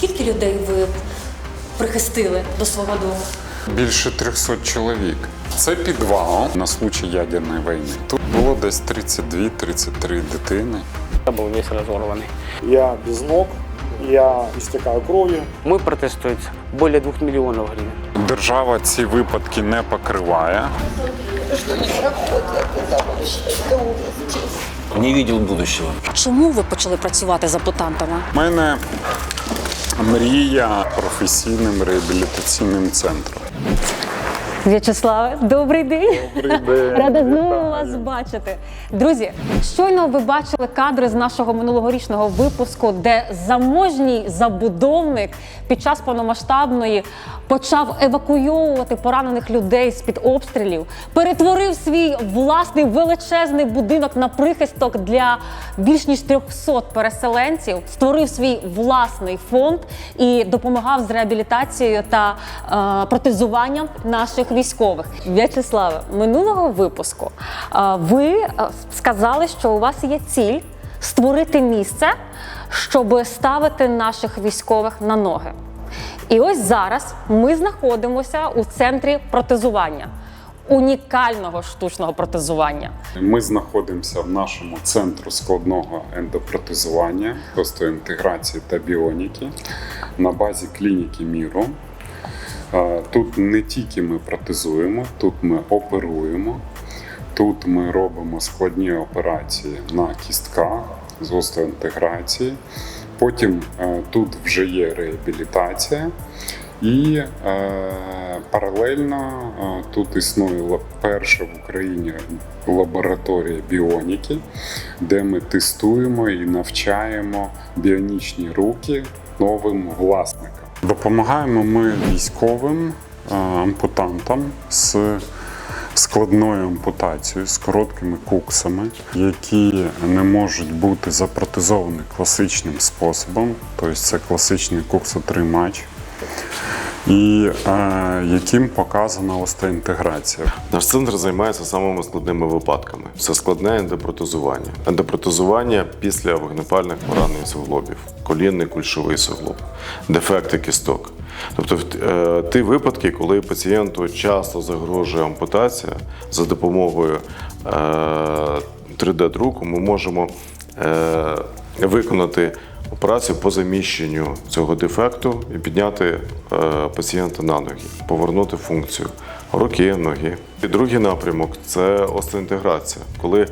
Скільки людей ви прихистили до свого дому? Більше 300 чоловік. Це підвал на случай ядерної війни. Тут було десь 32-33 дитини. Я був весь разорванный. Я без ног, я истекаю кровью. Мой протез стоит более 2 миллионов гривен. Держава ці випадки не покриває. Не видел будущего. Чому ви почали працювати з ампутантами? У мене мрія професійним реабілітаційним центром. В'ячеславе, добрий день. Добрий день. Рада знову вас бачити. Друзі, щойно ви бачили кадри з нашого минулогорічного випуску, де заможній забудовник під час повномасштабної почав евакуйовувати поранених людей з-під обстрілів, перетворив свій власний величезний будинок на прихисток для більш ніж 300 переселенців, створив свій власний фонд і допомагав з реабілітацією та е, протезуванням наших військових. В'ячеславе, минулого випуску ви е, сказали, що у вас є ціль створити місце, щоб ставити наших військових на ноги. І ось зараз ми знаходимося у центрі протезування, унікального штучного протезування. Ми знаходимося в нашому центру складного ендопротезування, інтеграції та біоніки на базі клініки Міру. Тут не тільки ми протезуємо, тут ми оперуємо, тут ми робимо складні операції на кістках з остеоінтеграції. Потім е, тут вже є реабілітація. І е, паралельно е, тут існує перша в Україні лабораторія біоніки, де ми тестуємо і навчаємо біонічні руки новим власникам. Допомагаємо ми військовим е, ампутантам з складною ампутацією, з короткими куксами, які не можуть бути запротезовані класичним способом, тобто це класичний куксотримач, і е, яким показана остеінтеграція. Наш центр займається самими складними випадками. Це складне ендопротезування. Ендопротезування після вогнепальних поранень суглобів, колінний кульшовий суглоб, дефекти кісток. Тобто е, ті випадки, коли пацієнту часто загрожує ампутація за допомогою е, 3D-друку, ми можемо е, виконати операцію по заміщенню цього дефекту і підняти е, пацієнта на ноги, повернути функцію руки, ноги. І другий напрямок це остеінтеграція, коли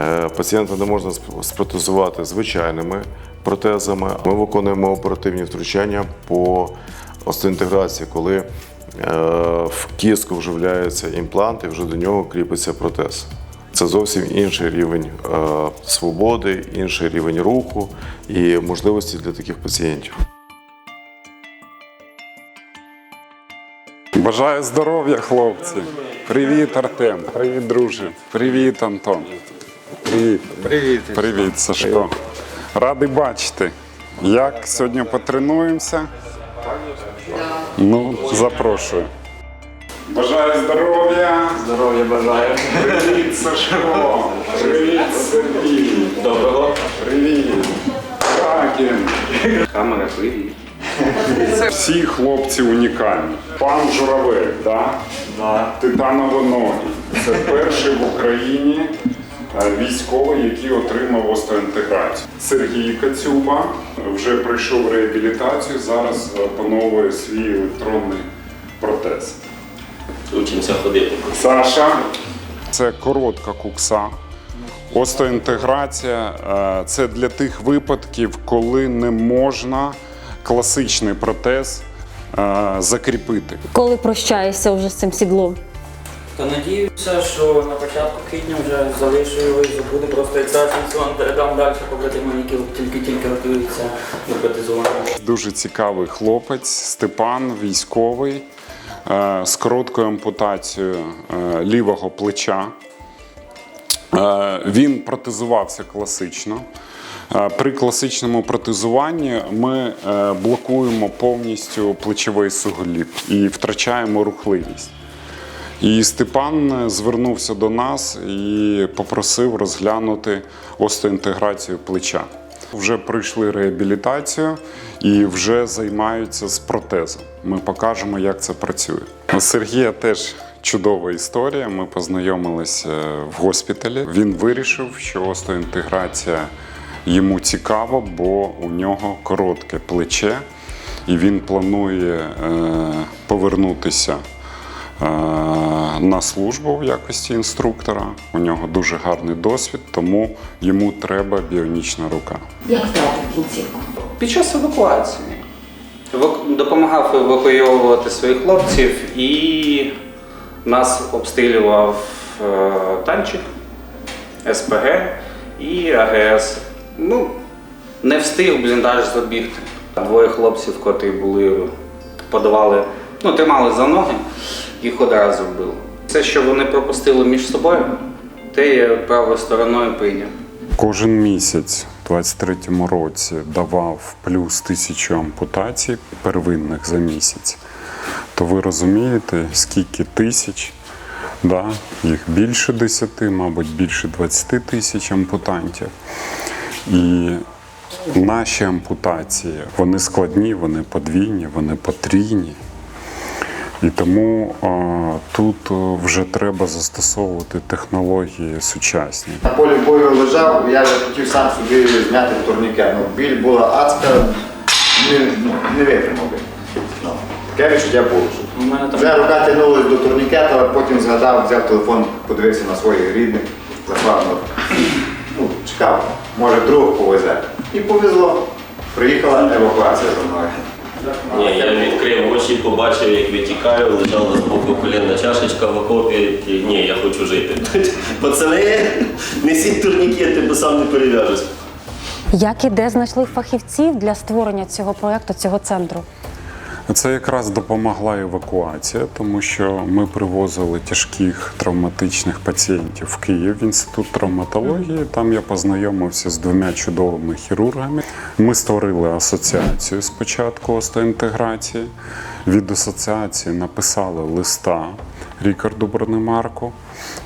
е, пацієнта не можна спротезувати звичайними протезами. Ми виконуємо оперативні втручання по остеінтеграції, коли е, в кістку вживляється імплант і вже до нього кріпиться протез. Це зовсім інший рівень е, свободи, інший рівень руху і можливості для таких пацієнтів. Бажаю здоров'я, хлопці! Привіт, Артем! Привіт, друже! Привіт, Антон! Привіт! Привіт! Привіт, Сашко! Радий бачити. Як сьогодні потренуємося? Ну, запрошую. Бажаю здоров'я! Здоровья бажаю. Привіт, Сашко! Привіт, Сергій! Доброго. Привіт! Кракен! Камера, привіт. Всі хлопці унікальні. Пан Журавель, да? Да. Титановоногий. Це перший в Україні е, військовий, який отримав остеоінтеграцію. Сергій Кацюба вже пройшов реабілітацію, зараз опановує свій електронний протез. Учимося ходити. Саша. Це коротка кукса. Остеоінтеграція е, це для тих випадків, коли не можна класичний протез е, закріпити. Коли прощаєшся вже з цим сідлом? Та надіюся, що на початку квітня вже залишу його і забуду просто як зараз вам передам далі побратимам, які тільки-тільки готуються до протезування. Дуже цікавий хлопець Степан, військовий з короткою ампутацією е, лівого плеча. Е, Він протезувався класично. Е, При класичному протезуванні ми е, блокуємо повністю плечовий сугліб і втрачаємо рухливість. І Степан е, звернувся до нас і попросив розглянути остеоінтеграцію плеча. Вже пройшли реабілітацію і вже займаються з протезом. Ми покажемо, як це працює. У Сергія теж чудова історія. Ми познайомилися в госпіталі. Він вирішив, що остеоінтеграція йому цікава, бо у нього коротке плече, і він планує е, повернутися на службу в якості інструктора. У нього дуже гарний досвід, тому йому треба біонічна рука. Як втратив кінцівку? Під час евакуації. Допомагав евакуйовувати своїх хлопців і нас обстрілював е, танчик, СПГ і АГС. Ну, не встиг бліндаж забігти. Двоє хлопців, котрі були, подавали, ну, тримали за ноги, їх одразу вбило. Все, що вони пропустили між собою, те я правою стороною прийняв. Кожен місяць у 23-му році давав плюс тисячу ампутацій первинних за місяць. То ви розумієте, скільки тисяч, да? їх більше 10, мабуть, більше 20 тисяч ампутантів. І наші ампутації, вони складні, вони подвійні, вони потрійні. І тому а, тут а, вже треба застосовувати технології сучасні. На полі бою лежав, я вже хотів сам собі зняти турнікет. Ну, біль була адська, не, ну, не витримав би. Ну, таке відчуття було. Вже рука тягнулася до турнікету, а потім згадав, взяв телефон, подивився на своїх рідних, заклав. ну, Ну, чекав, може друг повезе. І повезло. Приїхала евакуація за мною. Ні, я відкрив очі, побачив, як витікаю, лежала з боку колінна чашечка в окопі. І, ні, я хочу жити. Пацани, несіть турнікети, бо сам не перев'яжусь. Як і де знайшли фахівців для створення цього проєкту, цього центру? Це якраз допомогла евакуація, тому що ми привозили тяжких травматичних пацієнтів в Київ в інститут травматології. Там я познайомився з двома чудовими хірургами. Ми створили асоціацію спочатку остеінтеграції. Від асоціації написали листа Рікарду Бронемарку.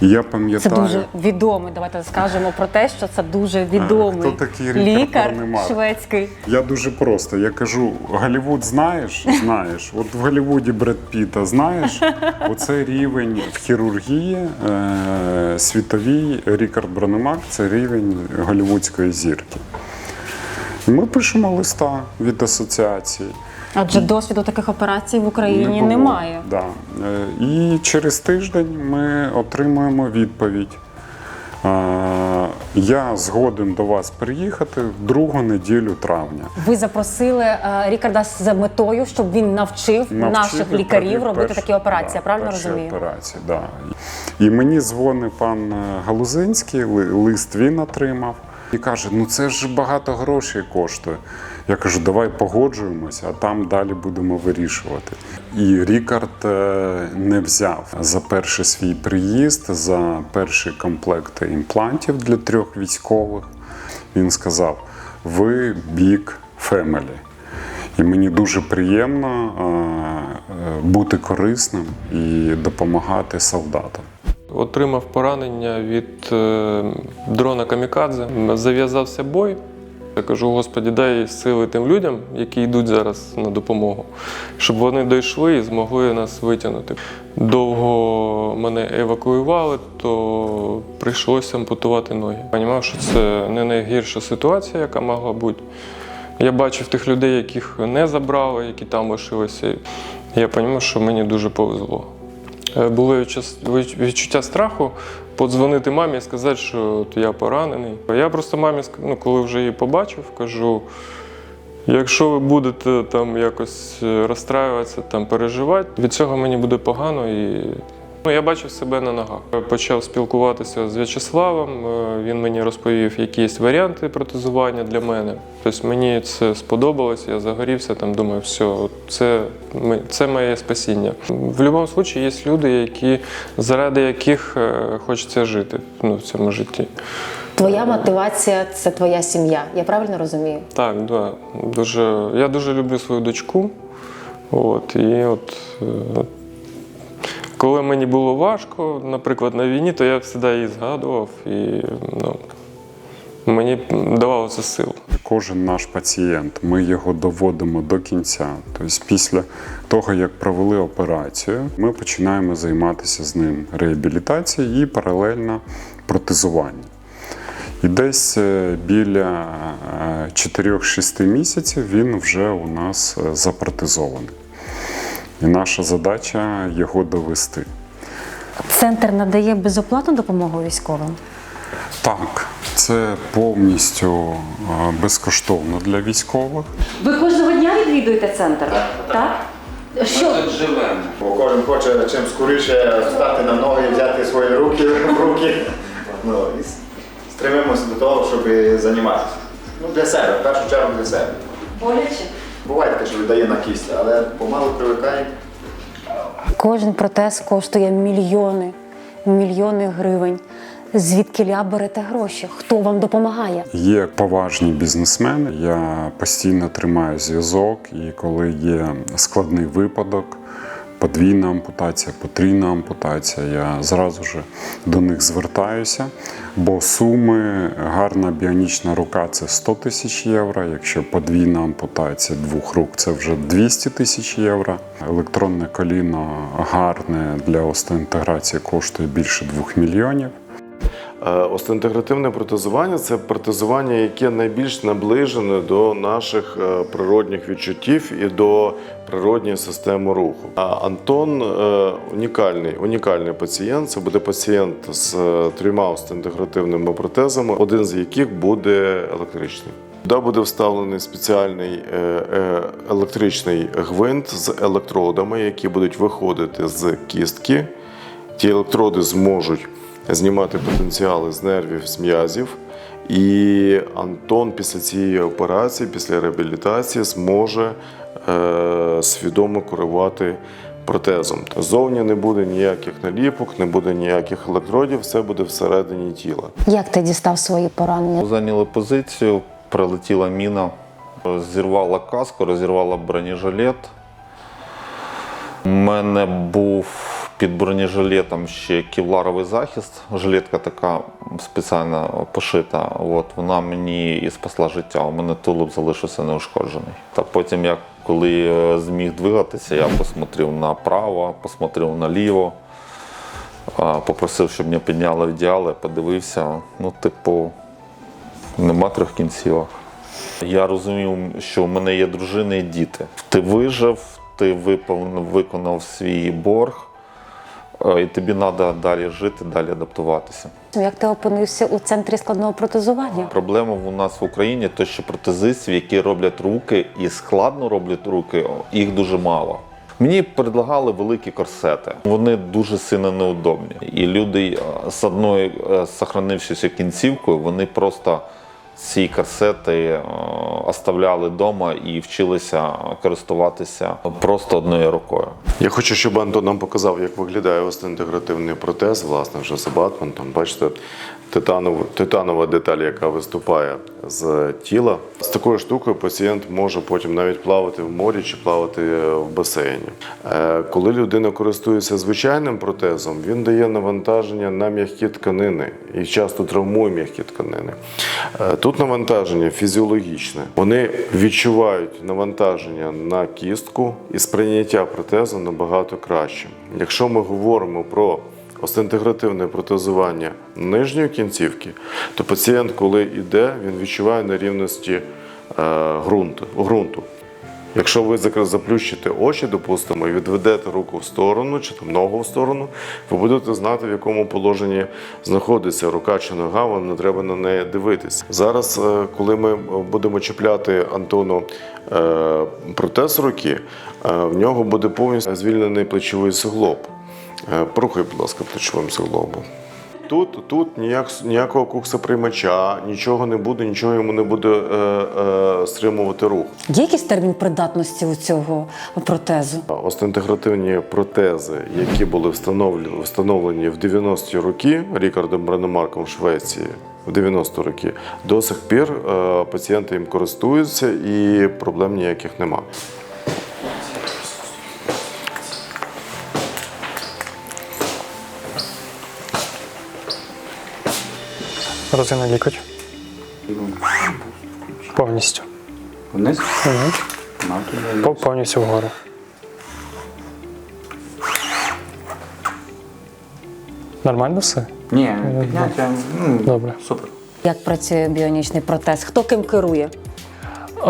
Я Це дуже відомий. Давайте скажемо про те, що це дуже відомий хто такий Рікард лікар Бронемарк? шведський. Я дуже просто. Я кажу, Голлівуд знаєш? Знаєш. От в Голлівуді Бред Піта знаєш, оце рівень в хірургії е- світовій Рікард Бронемак це рівень голлівудської зірки. Ми пишемо листа від асоціації. Адже досвіду таких операцій в Україні було. немає. Да. Е, І через тиждень ми отримуємо відповідь. Е, Я згоден до вас приїхати в другу неділю травня. Ви запросили е, Рікарда з метою, щоб він навчив, Навчив наших лікарів робити перші- такі операції. да, правильно розумію? Операції, да. І мені дзвонить пан Галузинський, лист він отримав. І каже: ну це ж багато грошей коштує. Я кажу, давай погоджуємося, а там далі будемо вирішувати. І Рікард е, не взяв за перший свій приїзд, за перший комплект імплантів для трьох військових. Він сказав: ви бік фемелі. І мені дуже приємно е, е, бути корисним і допомагати солдатам. Отримав поранення від дрона Камікадзе. Зав'язався бой. Я кажу, Господі, дай сили тим людям, які йдуть зараз на допомогу, щоб вони дійшли і змогли нас витягнути. Довго мене евакуювали, то прийшлося ампутувати ноги. Понімав, що це не найгірша ситуація, яка могла бути. Я бачив тих людей, яких не забрали, які там лишилися. Я розумів, що мені дуже повезло. Е, Було відчуття страху подзвонити мамі і сказати, що я поранений. Я просто мамі, ну, коли вже її побачив, кажу: якщо ви будете там якось е, розстраюватися, там переживати, від цього мені буде погано і. Ну, я бачив себе на ногах. Почав спілкуватися з В'ячеславом. е, Він мені розповів якісь варіанти протезування для мене. Тобто мені це сподобалось, я загорівся, там думаю, все, це, це моє спасіння. В будь-якому випадку є люди, які, заради яких е, хочеться жити ну, в цьому житті. Твоя мотивація це твоя сім'я. Я правильно розумію? Так, да. Дуже, я дуже люблю свою дочку. От, і от, е, коли мені було важко, наприклад, на війні, то я завжди її згадував. І, ну, Мені давало це сил. Кожен наш пацієнт, ми його доводимо до кінця. Тобто, після того, як провели операцію, ми починаємо займатися з ним реабілітацією і паралельно протезуванням. І десь е, біля е, 4-6 місяців він вже у нас е, запротезований. І наша задача його довести. Центр надає безоплатну допомогу військовим. Так, це повністю е, безкоштовно для військових. Ви кожного дня відвідуєте центр? Так. Що? живемо. Бо кожен хоче чим скоріше стати на ноги і взяти свої руки в руки. Ну, і стремимося до того, щоб займатися. Ну, для себе, в першу чергу для себе. Боляче? Буває таке, що віддає на кість, але помалу привикає. Кожен протез коштує мільйони, мільйони гривень. Звідки ля берете гроші? Хто вам допомагає? Є поважні бізнесмени. Я постійно тримаю зв'язок, і коли є складний випадок, подвійна ампутація, потрійна ампутація, я зразу ж до них звертаюся. Бо суми гарна біонічна рука це 100 тисяч євро. Якщо подвійна ампутація двох рук це вже 200 тисяч євро. Електронне коліно гарне для остеоінтеграції коштує більше 2 мільйонів. Е, Остеінтегративне протезування це протезування, яке найбільш наближене до наших е, природних відчуттів і до природньої системи руху. А Антон е, унікальний, унікальний пацієнт. Це буде пацієнт з трьома остеінтегративними протезами, один з яких буде електричний. Туди буде вставлений спеціальний електричний гвинт з електродами, які будуть виходити з кістки. Ті електроди зможуть знімати потенціали з нервів, з м'язів. І Антон після цієї операції, після реабілітації, зможе е, свідомо керувати протезом. Зовні не буде ніяких наліпок, не буде ніяких електродів, все буде всередині тіла. Як ти дістав свої поранення? Зайняли позицію, прилетіла міна, зірвала каску, розірвала бронежилет. У мене був під бронежилетом ще кевларовий захист. Жилетка така спеціально пошита. От, вона мені і спасла життя. У мене тулуб залишився неушкоджений. Та потім, я коли е, зміг двигатися, я посмотрів направо, посмотрів наліво. Попросив, щоб мене підняли ідеали, подивився. Ну, типу, нема трьох кінцівок. Я розумів, що в мене є дружина і діти. Ти вижив, ти виповнив, виконав свій борг, е, і тобі треба далі жити, далі адаптуватися. Як ти опинився у центрі складного протезування? Проблема в нас в Україні, то що протезистів, які роблять руки і складно роблять руки, їх дуже мало. Мені предлагали великі корсети. Вони дуже сильно неудобні. І люди е, з одною е, сохранившися кінцівкою, вони просто ці корсети е, оставляли вдома і вчилися користуватися просто одною рукою. Я хочу, щоб Антон нам показав, як виглядає остеінтегративний протез, власне, вже за батментом. Бачите, титанова, титанова деталь, яка виступає з тіла. З такою штукою пацієнт може потім навіть плавати в морі чи плавати в басейні. Е, Коли людина користується звичайним протезом, він дає навантаження на м'які тканини і часто травмує м'які тканини. Е, Тут навантаження фізіологічне. Вони відчувають навантаження на кістку і сприйняття протезу набагато краще. Якщо ми говоримо про остеінтегративне протезування нижньої кінцівки, то пацієнт, коли йде, він відчуває нерівності е, ґрунту. Якщо ви заплющите очі, допустимо, і відведете руку в сторону чи там ногу в сторону, ви будете знати, в якому положенні знаходиться рука чи нога, вам не треба на неї дивитися. Зараз, е, коли ми будемо чіпляти Антону е, протез руки, в нього буде повністю звільнений плечовий суглоб. Е, Порухай, будь ласка, плечовим суглобом. Тут, тут ніяк, ніякого куксоприймача, нічого не буде, нічого йому не буде е, е, стримувати рух. Є якийсь термін придатності у цього протезу? Остеінтегративні протези, які були встановлені, встановлені в 90-ті роки Рікардом Бренемарком в Швеції, в 90 роки, до сих пір е, пацієнти їм користуються і проблем ніяких нема. Розина лікоть. Повністю. Вниз? Угу. Повністю вгору. Нормально все? Ні, підняття, ну, Добре. супер. Як працює біонічний протез? Хто ким керує?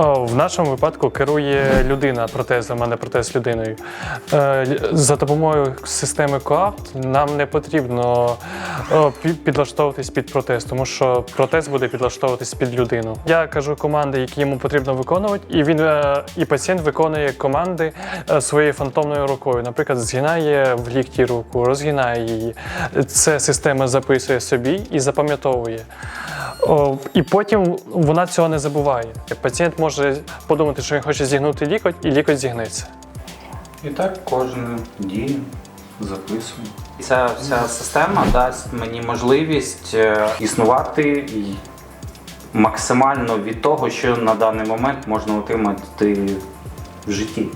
В нашому випадку керує людина протезом, а не протез людиною. Е, За допомогою системи КОАП нам не потрібно підлаштовуватись під протез, тому що протез буде підлаштовуватись під людину. Я кажу команди, які йому потрібно виконувати, і він е, і пацієнт виконує команди е, своєю фантомною рукою. Наприклад, згинає в лікті руку, розгинає її. Це система записує собі і запам'ятовує. О, і потім вона цього не забуває. Пацієнт може подумати, що він хоче зігнути лікоть, і лікоть зігнеться. І так кожну дію записую. Ця вся система дасть мені можливість е, існувати максимально від того, що на даний момент можна отримати в житті.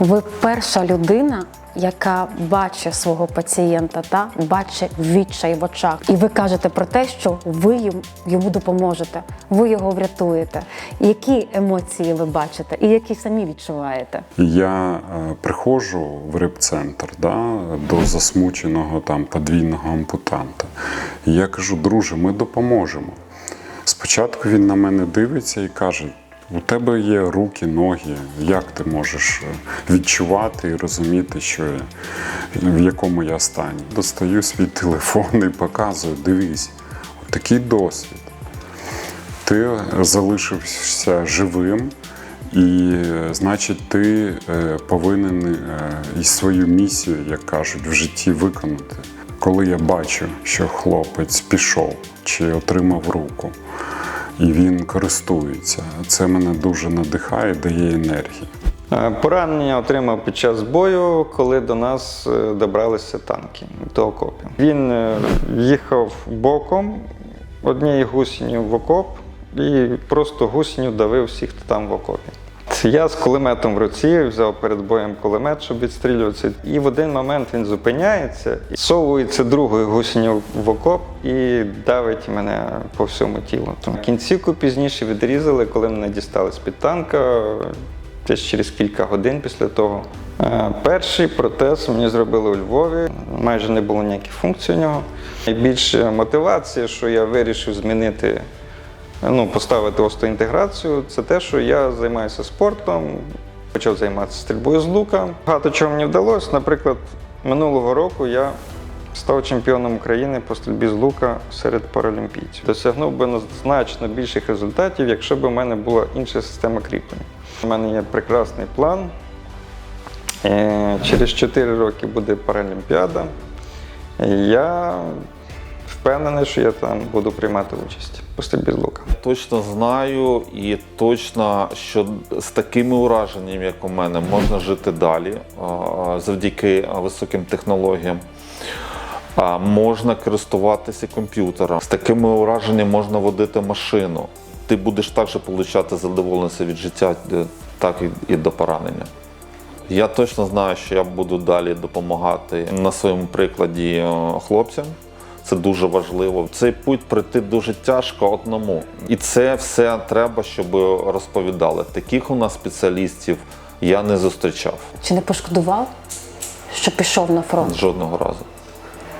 Ви перша людина, яка бачить свого пацієнта, та бачить відчай в очах. І ви кажете про те, що ви йому допоможете, ви його врятуєте. Які емоції ви бачите і які самі відчуваєте? Я е, приходжу в рибцентр да, до засмученого там подвійного ампутанта. Я кажу, друже, ми допоможемо. Спочатку він на мене дивиться і каже: у тебе є руки, ноги, як ти можеш е, відчувати і розуміти, що я, в якому я стані. Достаю свій телефон і показую, дивись, такий досвід ти залишився живим, і значить, ти е, повинен е, і свою місію, як кажуть, в житті виконати. Коли я бачу, що хлопець пішов чи отримав руку, і він користується, це мене дуже надихає, дає енергії. Е, Поранення отримав під час бою, коли до нас е, добралися танки до окопів. Він е, їхав боком однією гусінню в окоп і просто гусінню давив всіх, хто там в окопі. Я з кулеметом в руці взяв перед боєм кулемет, щоб відстрілюватися. І в один момент він зупиняється, совується другою гусінню в окоп і давить мене по всьому тілу. Кінцівку пізніше відрізали, коли мене дістали з-під танка десь через кілька годин після того. Е, Перший протез мені зробили у Львові, майже не було ніяких функцій у нього. Найбільша мотивація, що я вирішив змінити, ну, поставити остеоінтеграцію, це те, що я займаюся спортом, почав займатися стрільбою з лука. Багато чого мені вдалося. Наприклад, минулого року я став чемпіоном України по стрільбі з лука серед паралімпійців. Досягнув би значно більших результатів, якщо б у мене була інша система кріплення. У мене є прекрасний план. Е, Через 4 роки буде Паралімпіада. Я впевнений, що я там буду приймати участь по стрільбі з. Точно знаю і точно, що з такими ураженнями, як у мене, можна жити далі завдяки високим технологіям. А, Можна користуватися комп'ютером. З такими ураженнями можна водити машину. Ти будеш також отримати задоволення від життя, е, так і- і до поранення. Я точно знаю, що я буду далі допомагати на своєму прикладі е, хлопцям. Це дуже важливо. В Цей путь пройти дуже тяжко одному. І це все треба, щоб розповідали. Таких у нас спеціалістів я не зустрічав Чи не пошкодував, що пішов на фронт? жодного разу.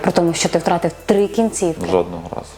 При тому, що ти втратив три кінцівки. Жодного разу.